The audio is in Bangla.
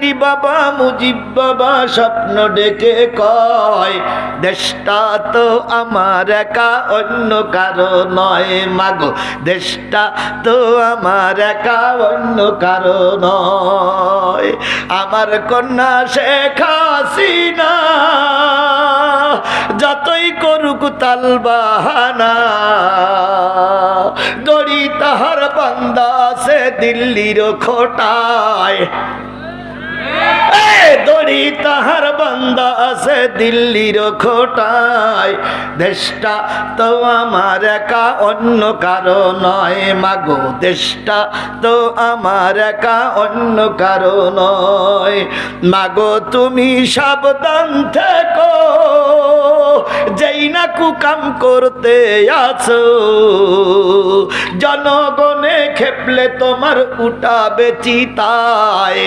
পীর বাবা, মুজিব বাবা স্বপ্ন ডেকে কয়, দেশটা তো আমার একা, অন্য কারও নয় মাগো। দেশটা তো আমার একা, অন্য কারও নয়। আমার কন্যা শেখ হাসিনা, যতই করুক তাল বাহানা, দড়ি তাহার বান্দা আছে দিল্লির খোটায়। দড়ি তাহার বান্দা আছে দিল্লির খোটায়। দেশটা তো আমার একা, অন্য কারও নয়। মাগো, দেশটা তো আমার একা, অন্য কারও নয়। মাগো, তুমি সাবধান থেকো। যেই না কুকাম করতে আছো, জনগণে খেপলে তোমার উঠাবে চিতায়